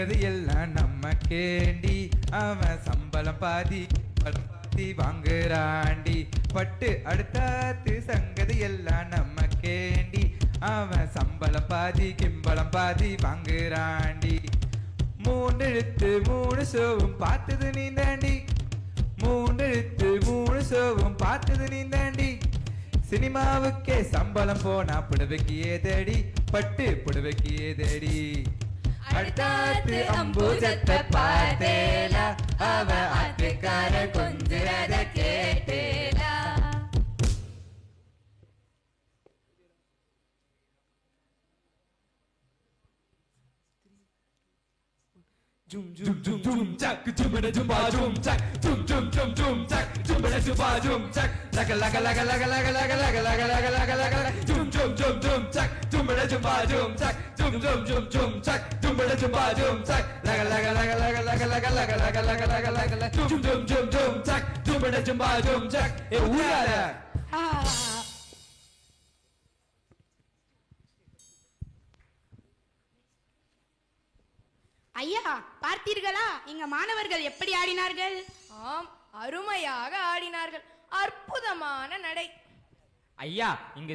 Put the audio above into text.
இருக்குது எல்லாம் நம்ம கேண்டி அவன் சம்பளம் பாதி பலம் பாதி வாங்குறாண்டி. பட்டு அடுத்தாத்து சங்கதி எல்லாம் நம்ம கேண்டி அவன் சம்பளம் பாதி கிம்பளம் பாதி வாங்குறாண்டி. மூணு எழுத்து மூணு சோவும் பார்த்தது நீ தாண்டி எழுத்து மூணு சோவும் பார்த்தது நீ தாண்டி சினிமாவுக்கே சம்பளம் போனா புடவைக்கு ஏதடி? பட்டு புடவைக்கு ஏதடி? அடுத்தாத்து அம்பூஜத்தை பார்த்தேலா அவ ஆத்துக்கார கொஞ்சிறத கேட்டேலா Jum jum jum jum jack jum bada jum ba jum jack jum jum jum jum jack jum bada jum ba jum jack laga laga laga laga laga laga laga laga laga laga laga laga jum jum jum jum jack jum bada jum ba jum jack jum jum jum jum jack jum jum ba jum jack laga laga laga laga laga laga laga laga laga laga laga laga jum jum jum jum jack jum bada jum ba jum jack eh ஊரால ஐயா பார்த்தீர்களா இங்க மாணவர்கள் எப்படி ஆடினார்கள் ஆம் அருமையாக ஆடினார்கள் அற்புதமான நடை ஐயா இங்கு